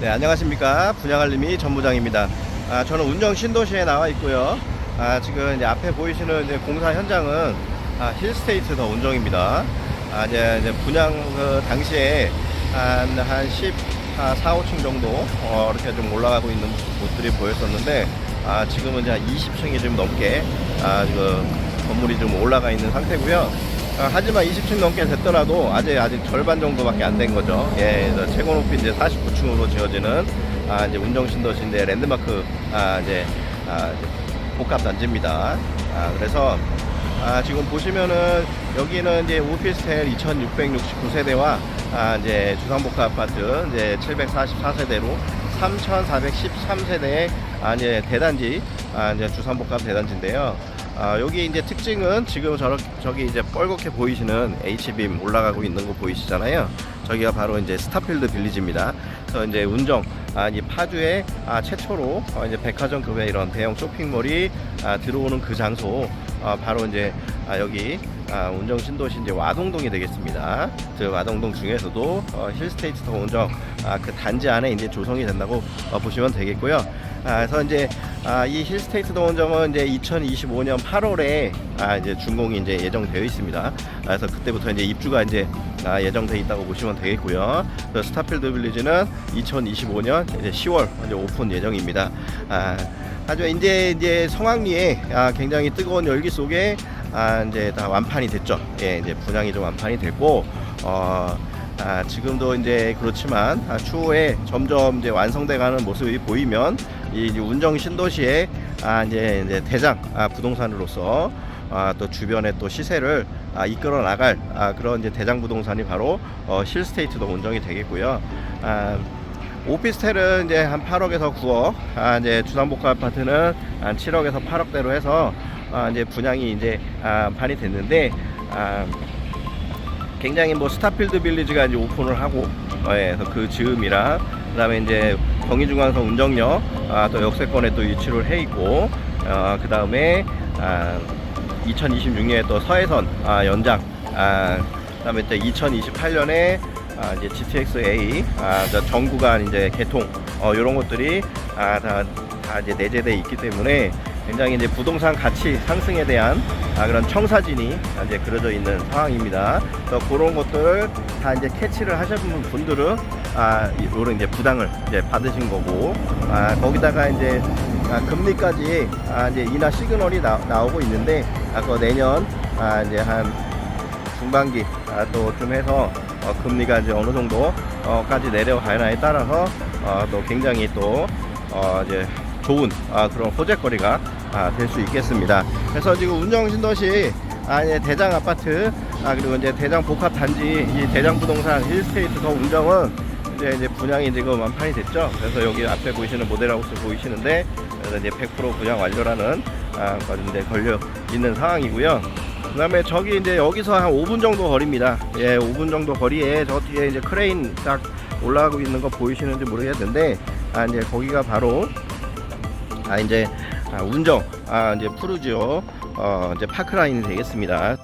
네, 안녕하십니까. 분양알림이 전부장입니다. 아, 저는 운정 신도시에 나와 있고요. 아, 지금 이제 앞에 보이시는 이제 공사 현장은 아, 힐스테이트 더 운정입니다. 아, 이제, 이제 분양 그 당시에 한, 한 10, 아, 4, 5층 정도, 어, 이렇게 좀 올라가고 있는 곳들이 보였었는데, 아, 지금은 이제 한 20층이 좀 넘게, 아, 지금 건물이 좀 올라가 있는 상태고요. 아, 하지만 20층 넘게 됐더라도 아직 아직 절반 정도밖에 안 된 거죠. 예, 최고 높이 이제 49층으로 지어지는 아, 이제 운정 신도시인데 랜드마크 아, 이제, 아, 복합 단지입니다. 아, 그래서 아, 지금 보시면은 여기는 이제 오피스텔 2,669세대와 아, 이제 주상복합 아파트 이제 744세대로 3,413세대의 아, 이제 대단지 아, 이제 주상복합 대단지인데요. 아, 여기 이제 특징은 지금 저, 저기 이제 뻘겋게 보이시는 H빔 올라가고 있는 거 보이시잖아요. 저기가 바로 이제 스타필드 빌리지입니다. 그래서 이제 운정, 아, 이 파주에 아, 최초로 어, 이제 백화점급의 이런 대형 쇼핑몰이 아, 들어오는 그 장소, 아, 바로 이제 아, 여기 아, 운정 신도시 이제 와동동이 되겠습니다. 그 와동동 중에서도 어, 힐스테이트 더 운정 아, 그 단지 안에 이제 조성이 된다고 어, 보시면 되겠고요. 아, 그래서 이제 아, 이 힐스테이트 더 운정은 이제 2025년 8월에 아, 이제 준공이 이제 예정되어 있습니다. 아, 그래서 그때부터 이제 입주가 이제 아, 예정돼 있다고 보시면 되겠고요. 스타필드 빌리지는 2025년 이제 10월 이제 오픈 예정입니다. 아, 아주 이제 이제 성황리에 아, 굉장히 뜨거운 열기 속에 아, 이제 다 완판이 됐죠. 예, 이제 분양이 좀 완판이 됐고, 어, 아, 지금도 이제 그렇지만 아, 추후에 점점 이제 완성돼가는 모습이 보이면 이 운정 신도시의 아, 이제, 이제 대장 아, 부동산으로서 아, 또 주변의 또 시세를 아, 이끌어 나갈 아, 그런 이제 대장 부동산이 바로 어, 힐스테이트도 운정이 되겠고요. 아, 오피스텔은 이제 한 8억에서 9억, 아, 이제 주상복합 아파트는 한 7억에서 8억대로 해서 아, 이제 분양이 이제 아, 판이 됐는데 아, 굉장히 뭐 스타필드 빌리지가 이제 오픈을 하고 어, 예, 그 즈음이랑 그다음에 이제 경의중앙선 운정역 아, 또 역세권에 또 위치를 해 있고 어, 그다음에 아, 2026년에 또 서해선 아, 연장 아, 그다음에 또 2028년에 아, 이제 GTX-A 아, 저 전구간 이제 개통 어, 이런 것들이 아, 다, 다 이제 내재돼 있기 때문에 굉장히 이제 부동산 가치 상승에 대한 아, 그런 청사진이 이제 그려져 있는 상황입니다. 그래서 그런 것들을 다 이제 캐치를 하신 분들은 아, 이런 이제 부당을 이제 받으신 거고 아, 거기다가 이제 아, 금리까지 아, 이제 인하 시그널이 나, 나오고 있는데 아, 그 내년 아, 이제 한 중반기 아, 또좀 해서 어, 금리가 이제 어느 정도까지 내려가냐에 따라서 어, 또 굉장히 또 어, 이제 좋은 아, 그런 호재거리가 아, 될 수 있겠습니다. 그래서 지금 운정신도시 아, 이제 대장 아파트 아, 그리고 이제 대장 복합 단지 이 대장 부동산 힐스테이트 더 운정은 이제 이제 분양이 지금 완판이 됐죠. 그래서 여기 앞에 보이시는 모델하우스 보이시는데 그래서 이제 100% 분양 완료라는 아, 이제 걸려 있는 상황이고요. 그 다음에 저기 이제 여기서 한 5분 정도 거리입니다. 예, 5분 정도 거리에 저 뒤에 이제 크레인 딱 올라가고 있는 거 보이시는지 모르겠는데 아 이제 거기가 바로 아 이제 아, 운정 아 이제 푸르지오 어 이제 파크라인이 되겠습니다.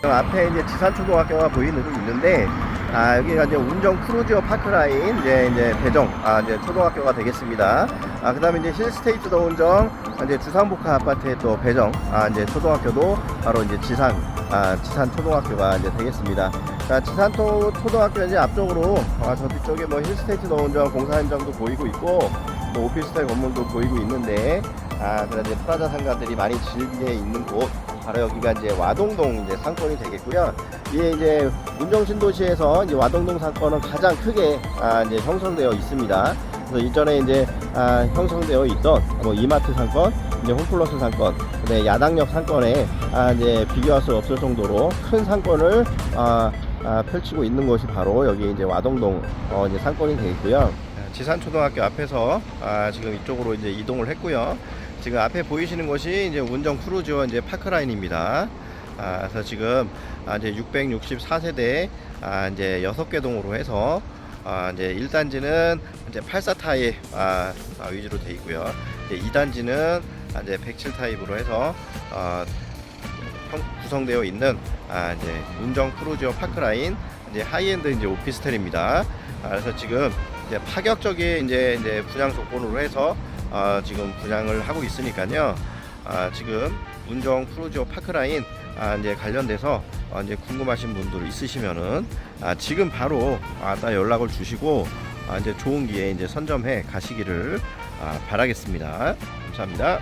그 앞에 이제 지산초등학교가 보이는 게 있는데 아 여기가 이제 운정 크루지오 파크라인 이제 이제 배정 아 이제 초등학교가 되겠습니다. 아 그다음에 이제 힐스테이트 더 운정 아, 이제 주상복합 아파트의 또 배정 아 이제 초등학교도 바로 이제 지산 아 지산 초등학교가 이제 되겠습니다. 자 지산 초, 초등학교 이제 앞쪽으로 아 저 뒤쪽에 뭐 힐스테이트 더 운정 공사 현장도 보이고 있고 뭐 오피스텔 건물도 보이고 있는데 아 그런 이제 프라자 상가들이 많이 즐기게 있는 곳 바로 여기가 이제 와동동 이제 상권이 되겠고요. 이게 이제 운정신도시에서 이제 와동동 상권은 가장 크게 아 이제 형성되어 있습니다. 그래서 이전에 이제 아 형성되어 있던 뭐 이마트 상권, 이제 홈플러스 상권, 네 야당역 상권에 아 이제 비교할 수 없을 정도로 큰 상권을 아, 아 펼치고 있는 곳이 바로 여기 이제 와동동 어 이제 상권이 되겠고요. 지산초등학교 앞에서 아, 지금 이쪽으로 이제 이동을 했고요. 지금 앞에 보이시는 곳이 이제 운정 크루즈와 이제 파크라인입니다. 아, 그래서 지금 아, 이제 664세대 아, 이제 6개 동으로 해서 아, 이제 1단지는 이제 84 타입 아, 아, 위주로 되어 있고요. 이제 2단지는 아, 이제 107 타입으로 해서 어, 형- 구성되어 있는 아, 이제 운정 크루즈와 파크라인 이제 하이엔드 이제 오피스텔입니다. 아, 그래서 지금 이제 파격적인 이제, 이제 분양 조건으로 해서 아, 지금 분양을 하고 있으니까요. 아, 지금 문정 프로지오 파크라인 아, 이제 관련돼서 아, 이제 궁금하신 분들 있으시면은 아, 지금 바로 아, 딱 연락을 주시고 아, 이제 좋은 기회 이제 선점해 가시기를 아, 바라겠습니다. 감사합니다.